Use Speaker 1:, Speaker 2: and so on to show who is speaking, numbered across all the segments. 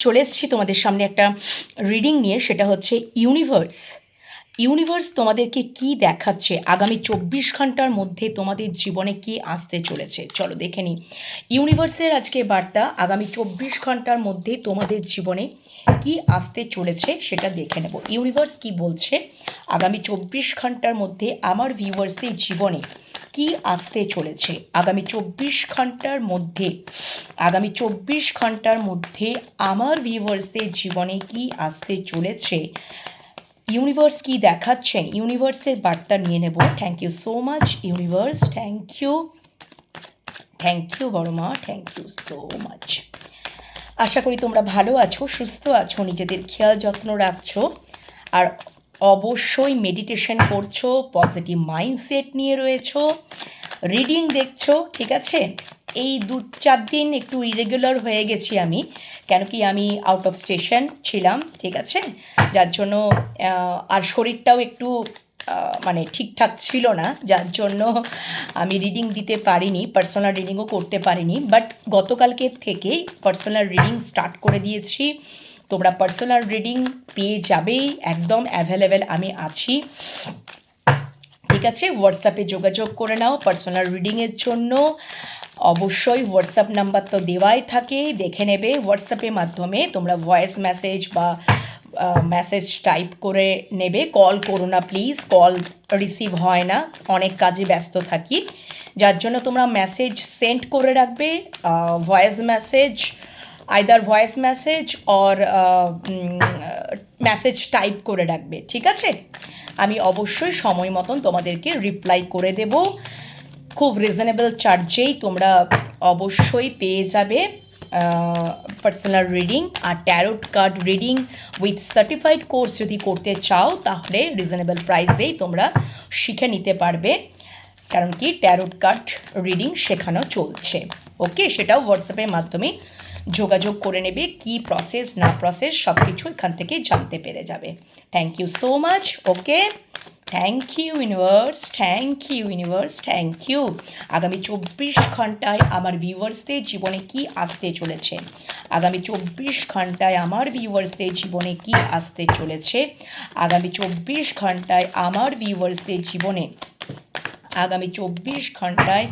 Speaker 1: চলে এসেছি তোমাদের সামনে একটা রিডিং নিয়ে, সেটা হচ্ছে ইউনিভার্স ইউনিভার্স তোমাদেরকে কি দেখাচ্ছে? আগামী চব্বিশ ঘণ্টার মধ্যে তোমাদের জীবনে কি আসতে চলেছে? চলো দেখে নিই। ইউনিভার্সের আজকে বার্তা, আগামী চব্বিশ ঘণ্টার মধ্যে তোমাদের জীবনে কি আসতে চলেছে সেটা দেখে নেব। ইউনিভার্স কি বলছে? আগামী চব্বিশ ঘণ্টার মধ্যে আমার ভিউয়ার্সদের জীবনে কি আসতে চলেছে? আগামী চব্বিশ ঘণ্টার মধ্যে, আগামী চব্বিশ ঘণ্টার মধ্যে আমার ভিউয়ার্সদের জীবনে কি আসতে চলেছে? ইউনিভার্স কি দেখাচ্ছেন? ইউনিভার্সের বার্তা নিয়ে নেব। Thank you so much universe. Thank you thank you বড় মা থ্যাংক ইউ সো মাচ আশা করি তোমরা ভালো আছো, সুস্থ আছো, নিজেদের খেয়াল যত্ন রাখছো। আর অবশ্যই মেডিটেশন করছ পজিটিভ মাইন্ডসেট নিয়ে রয়েছো রিডিং দেখছ, ঠিক আছে? এই দু চার দিন একটু ইরেগুলার হয়ে গেছি আমি, কেন কি আমি আউট অফ স্টেশন ছিলাম, ঠিক আছে? যার জন্য আর শরীরটাও একটু মানে ঠিকঠাক ছিল না, যার জন্য আমি রিডিং দিতে পারিনি পার্সোনাল রিডিংও করতে পারিনি বাট গতকালকে থেকে পার্সোনাল রিডিং স্টার্ট করে দিয়েছি। তোমরা পার্সোনাল রিডিং পেয়ে যাবেই, একদম অ্যাভেলেবেল আমি আছি। ঠিক আছে হোয়াটসঅ্যাপে যোগাযোগ করে নাও পার্সোনাল রিডিংয়ের জন্য। অবশ্যই হোয়াটসঅ্যাপ নাম্বার তো দেওয়াই থাকে, দেখে নেবে। হোয়াটসঅ্যাপের মাধ্যমে তোমরা ভয়েস মেসেজ বা মেসেজ টাইপ করে নেবে। কল করো না প্লিজ কল রিসিভ হয় না। অনেক কাজে ব্যস্ত থাকি। যার জন্য তোমরা মেসেজ সেন্ড করে রাখবে voice message either voice message or message type করে রাখবে, ঠিক আছে? আমি অবশ্যই সময় মতন তোমাদেরকে রিপ্লাই করে দেব। খুব রিজনেবল চার্জেই তোমরা অবশ্যই পেয়ে যাবে personal reading R tarot card reading with certified course যদি করতে চাও, তাহলে রিজনেবল প্রাইসেই তোমরা শিখে নিতে পারবে। কারণ কি ট্যারোট কার্ড রিডিং শেখানো চলছে। ওকে সেটাও হোয়াটসঅ্যাপের মাধ্যমে যোগাযোগ করে নেবে, কি প্রসেস না প্রসেস সব কিছু এখান থেকে জানতে পেরে যাবে। Thank you so much okay thank you universe thank you universe thank you আগামী চব্বিশ ঘন্টায় আমার ভিউয়ার্সদের জীবনে কি আসতে চলেছে? আগামী চব্বিশ ঘন্টায় আমার ভিউয়ার্সদের জীবনে কি আসতে চলেছে? আগামী চব্বিশ ঘন্টায় আমার ভিউয়ার্সদের জীবনে, আগামী চব্বিশ ঘন্টায়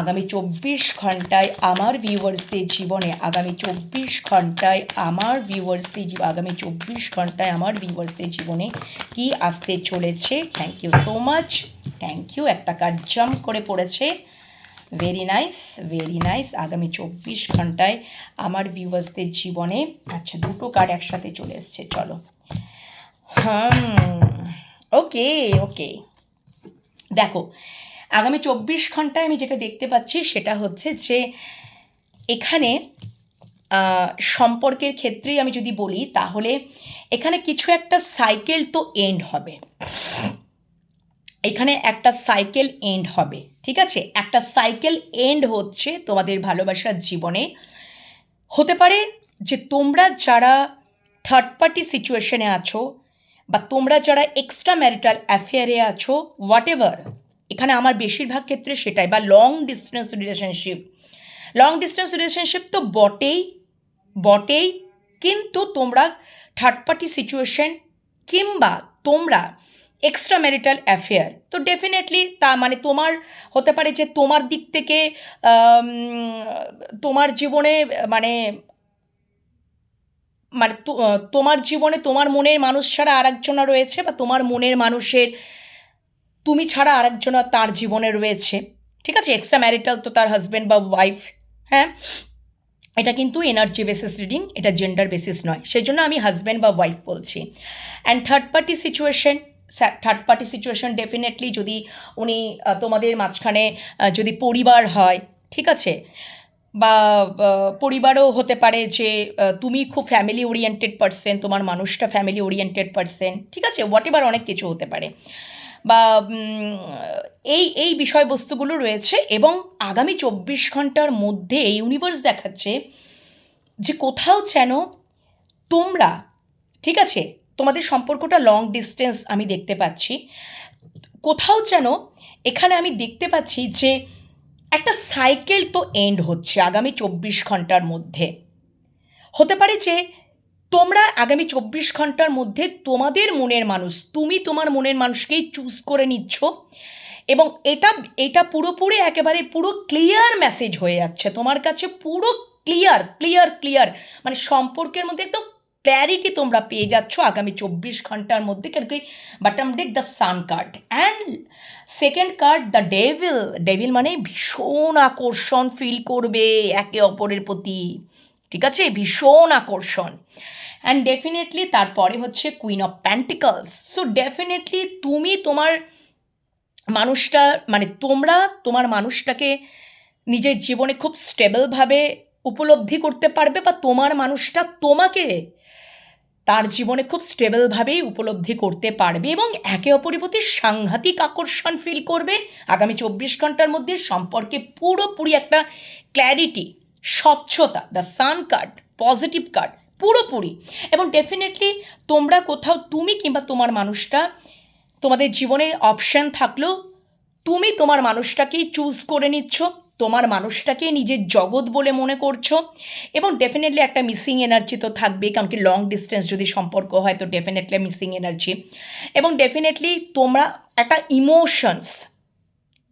Speaker 1: আগামী চব্বিশ ঘন্টায় আমার ভিউয়ার্সদের জীবনে, আগামী চব্বিশ ঘন্টায় আমার ভিউয়ার্সদের জীব, আগামী চব্বিশ ঘন্টায় আমার ভিউয়ার্সদের জীবনে কি আসতে চলেছে? Thank you so much thank you একটা কার্ড জাম্প করে পড়েছে। ভেরি নাইস ভেরি নাইস আগামী চব্বিশ ঘন্টায় আমার ভিউয়ার্সদের জীবনে আচ্ছা দুটো কার্ড একসাথে চলে এসছে, চলো। হুম ওকে ওকে দেখো আগামী চব্বিশ ঘন্টায় আমি যেটা দেখতে পাচ্ছি সেটা হচ্ছে যে এখানে সম্পর্কের ক্ষেত্রেই আমি যদি বলি, তাহলে এখানে কিছু একটা সাইকেল তো এন্ড হবে। এখানে একটা সাইকেল এন্ড হবে, ঠিক আছে? একটা সাইকেল এন্ড হচ্ছে তোমাদের ভালোবাসার জীবনে। হতে পারে যে তোমরা যারা থার্ড পার্টি সিচুয়েশনে আছো বা তোমরা যারা এক্সট্রা ম্যারিটাল অ্যাফেয়ারে আছো হোয়াট এভার এখানে আমার বেশিরভাগ ক্ষেত্রে সেটাই, বা long distance relationship long distance relationship তো বটেই বটেই, কিন্তু তোমরা থার্ড পার্টি সিচুয়েশন কিংবা তোমরা এক্সট্রা ম্যারিটাল অ্যাফেয়ার তো ডেফিনেটলি তা মানে তোমার, হতে পারে যে তোমার দিক থেকে তোমার জীবনে মানে মানে তোমার জীবনে তোমার মনের মানুষ ছাড়া আরেকজনা রয়েছে বা তোমার মনের মানুষের তুমি ছাড়া আরেকজনা তার জীবনে রয়েছে। ঠিক আছে? এক্সট্রা ম্যারিটাল তো তার হাজব্যান্ড বা ওয়াইফ হ্যাঁ? এটা কিন্তু এনার্জি বেসিস রিডিং এটা জেন্ডার বেসিস নয়। সেই জন্য আমি হাজব্যান্ড বা ওয়াইফ বলছি। And third party situation third party situation definitely যদি উনি তোমাদের মাঝখানে যদি পরিবার হয়, ঠিক আছে? বা পরিবারও হতে পারে যে তুমি খুব ফ্যামিলি ওরিয়েন্টেড পার্সন তোমার মানুষটা ফ্যামিলি ওরিয়েন্টেড পার্সন ঠিক আছে? হোয়াট এভার অনেক কিছু হতে পারে। বা এই এই বিষয়বস্তুগুলো রয়েছে এবং আগামী চব্বিশ ঘণ্টার মধ্যে এই ইউনিভার্স দেখাচ্ছে যে কোথাও যেন তোমরা, ঠিক আছে? তোমাদের সম্পর্কটা লং ডিস্টেন্স আমি দেখতে পাচ্ছি। কোথাও যেন এখানে আমি দেখতে পাচ্ছি যে একটা সাইকেল তো এন্ড হচ্ছে আগামী চব্বিশ ঘণ্টার মধ্যে। হতে পারে যে তোমরা আগামী চব্বিশ ঘণ্টার মধ্যে তোমাদের মনের মানুষ, তুমি তোমার মনের মানুষকেই চুজ করে নিচ্ছ এবং এটা এটা পুরোপুরি একেবারে পুরো ক্লিয়ার মেসেজ হয়ে যাচ্ছে। তোমার কাছে পুরো ক্লিয়ার ক্লিয়ার ক্লিয়ার মানে সম্পর্কের মধ্যে একদম ক্ল্যারিটি তোমরা পেয়ে যাচ্ছ আগামী চব্বিশ ঘণ্টার মধ্যে। কেন কি bottom deck the sun card and second card the devil devil মানে ভীষণ আকর্ষণ ফিল করবে একে অপরের প্রতি। ঠিক আছে? ভীষণ আকর্ষণ। অ্যান্ড ডেফিনেটলি তারপরে হচ্ছে queen of pentacles so definitely তুমি তোমার মানুষটা মানে তোমরা তোমার মানুষটাকে নিজের জীবনে খুব স্টেবলভাবে উপলব্ধি করতে পারবে বা তোমার মানুষটা তোমাকে তার জীবনে খুব স্টেবলভাবেই উপলব্ধি করতে পারবে এবং একে অপরের প্রতি সাংঘাতিক আকর্ষণ ফিল করবে। আগামী চব্বিশ ঘণ্টার মধ্যে সম্পর্কে পুরোপুরি একটা ক্ল্যারিটি স্বচ্ছতা the sun card positive card পুরোপুরি। এবং ডেফিনেটলি তোমরা কোথাও তুমি কিংবা তোমার মানুষটা, তোমাদের জীবনে অপশান থাকলেও তুমি তোমার মানুষটাকেই চুজ করে নিচ্ছ, তোমার মানুষটাকে নিজের জগৎ বলে মনে করছ এবং ডেফিনেটলি একটা মিসিং এনার্জি তো থাকবে কারণ কি লং ডিস্টেন্স যদি সম্পর্ক হয় তো ডেফিনেটলি মিসিং এনার্জি এবং ডেফিনেটলি তোমরা একটা ইমোশনস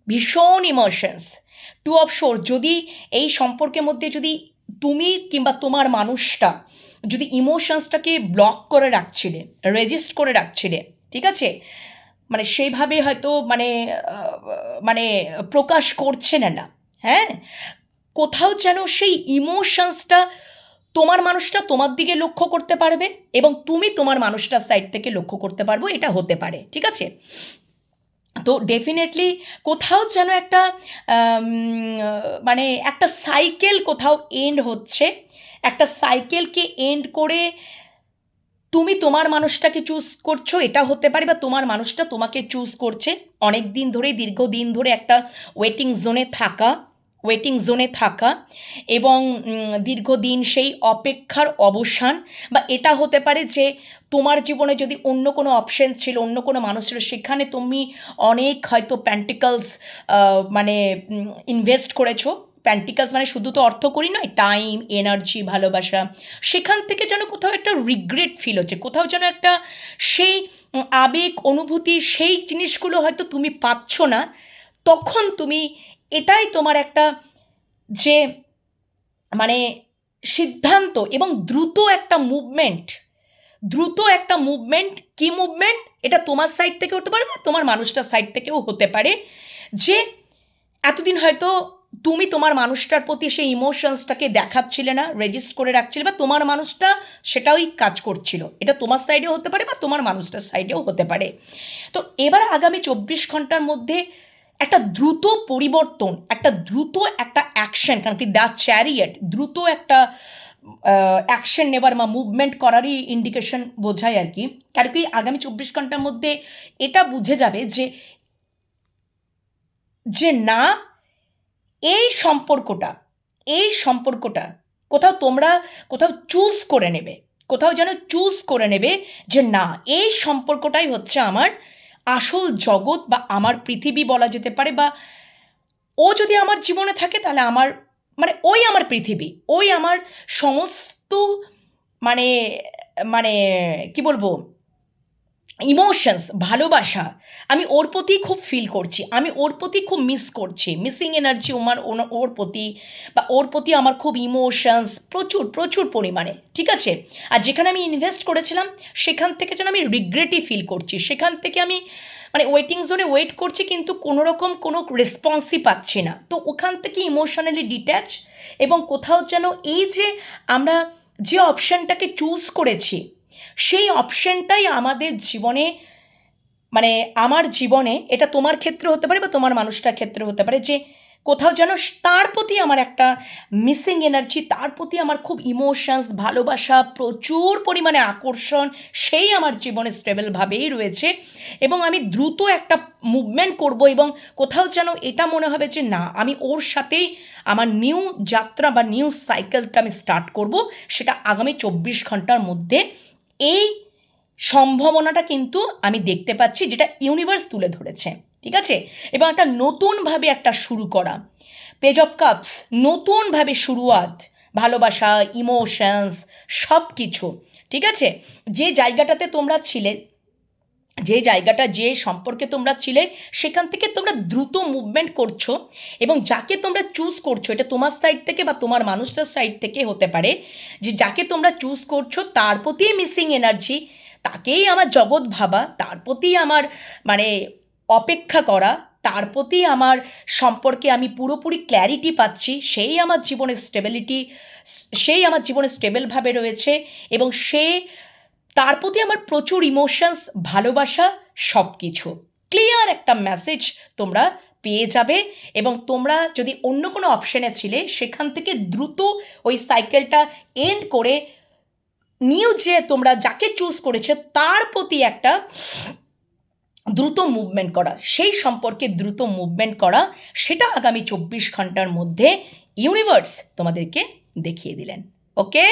Speaker 1: ভীষণ ইমোশনস টু অফ শোর যদি এই সম্পর্কের মধ্যে যদি তুমি কিংবা তোমার মানুষটা যদি ইমোশনসটাকে ব্লক করে রাখছিলে রেজিস্ট করে রাখছিলে, ঠিক আছে? মানে সেইভাবে হয়তো মানে মানে প্রকাশ করছে না না। হ্যাঁ? কোথাও যেন সেই ইমোশনসটা তোমার মানুষটা তোমার দিকে লক্ষ্য করতে পারবে এবং তুমি তোমার মানুষটার সাইড থেকে লক্ষ্য করতে পারব, এটা হতে পারে, ঠিক আছে? তো ডেফিনেটলি কোথাও যেন একটা মানে একটা সাইকেল কোথাও এন্ড হচ্ছে। একটা সাইকেলকে এন্ড করে তুমি তোমার মানুষটাকে চুজ করছ, এটা হতে পারে বা তোমার মানুষটা তোমাকে চুজ করছে। অনেক দিন ধরেই, দীর্ঘদিন ধরে একটা ওয়েটিং জোনে থাকা। ওয়েটিং জোনে থাকা এবং দীর্ঘদিন সেই অপেক্ষার অবসান বা এটা হতে পারে যে তোমার জীবনে যদি অন্য কোনো অপশন ছিল, অন্য কোনো মানুষ ছিল, সেখানে তুমি অনেক হয়তো প্যান্টিকলস মানে ইনভেস্ট করেছ। প্যান্টিকালস মানে শুধু তো অর্থ করি নয় টাইম এনার্জি ভালোবাসা। সেখান থেকে যেন কোথাও একটা রিগ্রেট ফিল হচ্ছে, কোথাও যেন একটা সেই আবেগ, অনুভূতি, সেই জিনিসগুলো হয়তো তুমি পাচ্ছ না, তখন তুমি এটাই তোমার একটা যে মানে সিদ্ধান্ত এবং দ্রুত একটা মুভমেন্ট দ্রুত একটা মুভমেন্ট কি মুভমেন্ট এটা তোমার সাইড থেকে হতে পারে বা তোমার মানুষটার সাইড থেকেও হতে পারে যে এতদিন হয়তো তুমি তোমার মানুষটার প্রতি সেই ইমোশনসটাকে দেখাচ্ছিলে না রেজিস্ট করে রাখছিলে বা তোমার মানুষটা সেটাই কাজ করছিল। এটা তোমার সাইডেও হতে পারে বা তোমার মানুষটার সাইডেও হতে পারে। তো এবার আগামী চব্বিশ ঘণ্টার মধ্যে একটা দ্রুত পরিবর্তন, একটা দ্রুত একটা অ্যাকশন কারণ কি দ্য চ্যারিয়েট দ্রুত একটা অ্যাকশন নেবার বা মুভমেন্ট করারই ইন্ডিকেশন বোঝায় আর কি। কারণ কি আগামী চব্বিশ ঘণ্টার মধ্যে এটা বুঝে যাবে যে যে না, এই সম্পর্কটা এই সম্পর্কটা কোথাও তোমরা কোথাও চুজ করে নেবে, কোথাও যেন চুজ করে নেবে যে না, এই সম্পর্কটাই হচ্ছে আমার আসল জগৎ বা আমার পৃথিবী বলা যেতে পারে বা ও যদি আমার জীবনে থাকে তাহলে আমার মানে ওই আমার পৃথিবী, ওই আমার সমস্ত মানে মানে কি বলব ইমোশনস ভালোবাসা, আমি ওর প্রতি খুব ফিল করছি, আমি ওর প্রতি খুব মিস করছি। মিসিং এনার্জি ওন- ওর প্রতি বা ওর প্রতি আমার খুব ইমোশনস প্রচুর প্রচুর পরিমাণে, ঠিক আছে? আর যেখানে আমি ইনভেস্ট করেছিলাম, সেখান থেকে যেন আমি রিগ্রেটই ফিল করছি। সেখান থেকে আমি মানে ওয়েটিং জোনে ওয়েট করছি, কিন্তু কোনো রকম কোনো রেসপন্সই পাচ্ছি না। তো ওখান থেকে ইমোশনালি ডিট্যাচ এবং কোথাও যেন এই যে আমরা যে অপশানটাকে চুজ করেছি সেই অপশনটাই আমাদের জীবনে মানে আমার জীবনে এটা তোমার ক্ষেত্রে হতে পারে বা তোমার মানুষটার ক্ষেত্রে হতে পারে যে কোথাও যেন তার প্রতি আমার একটা মিসিং এনার্জি তার প্রতি আমার খুব ইমোশনস ভালোবাসা, প্রচুর পরিমাণে আকর্ষণ, সেই আমার জীবনে স্টেবলভাবেই রয়েছে। এবং আমি দ্রুত একটা মুভমেন্ট করব এবং কোথাও যেন এটা মনে হবে যে না, আমি ওর সাথেই আমার নিউ যাত্রা বা নিউ সাইকেলটা আমি স্টার্ট করব, সেটা আগামী চব্বিশ ঘণ্টার মধ্যে। এই সম্ভাবনাটা কিন্তু আমি দেখতে পাচ্ছি যেটা ইউনিভার্স তুলে ধরেছে, ঠিক আছে? এবং একটা নতুনভাবে একটা শুরু করা। পেজ অফ কাপস নতুনভাবে শুরুয়াত, ভালোবাসা ইমোশনস সব কিছু ঠিক আছে? যে জায়গাটাতে তোমরা ছিলে যে জায়গাটা, যে সম্পর্কে তোমরা ছিলে, সেখান থেকে তোমরা দ্রুত মুভমেন্ট করছ এবং যাকে তোমরা চুজ করছ, এটা তোমার সাইড থেকে বা তোমার মানুষটার সাইড থেকে হতে পারে, যে যাকে তোমরা চুজ করছ, তার প্রতি মিসিং এনার্জি তাকেই আমার জগৎ ভাবা, তার প্রতি আমার মানে অপেক্ষা করা, তার প্রতি আমার সম্পর্কে আমি পুরোপুরি ক্ল্যারিটি পাচ্ছি, সেই আমার জীবনে স্টেবিলিটি সেই আমার জীবনে স্টেবলভাবে রয়েছে এবং সে তার প্রতি আমার প্রচুর ইমোশনস ভালোবাসা সব কিছু ক্লিয়ার একটা মেসেজ তোমরা পেয়ে যাবে এবং তোমরা যদি অন্য কোনো অপশানে ছিলে, সেখান থেকে দ্রুত ওই সাইকেলটা এন্ড করে নিউ যে তোমরা যাকে চুজ করেছে, তার প্রতি একটা দ্রুত মুভমেন্ট করা। সেই সম্পর্কে দ্রুত মুভমেন্ট করা, সেটা আগামী চব্বিশ ঘণ্টার মধ্যে ইউনিভার্স তোমাদেরকে দেখিয়ে দিলেন। ওকে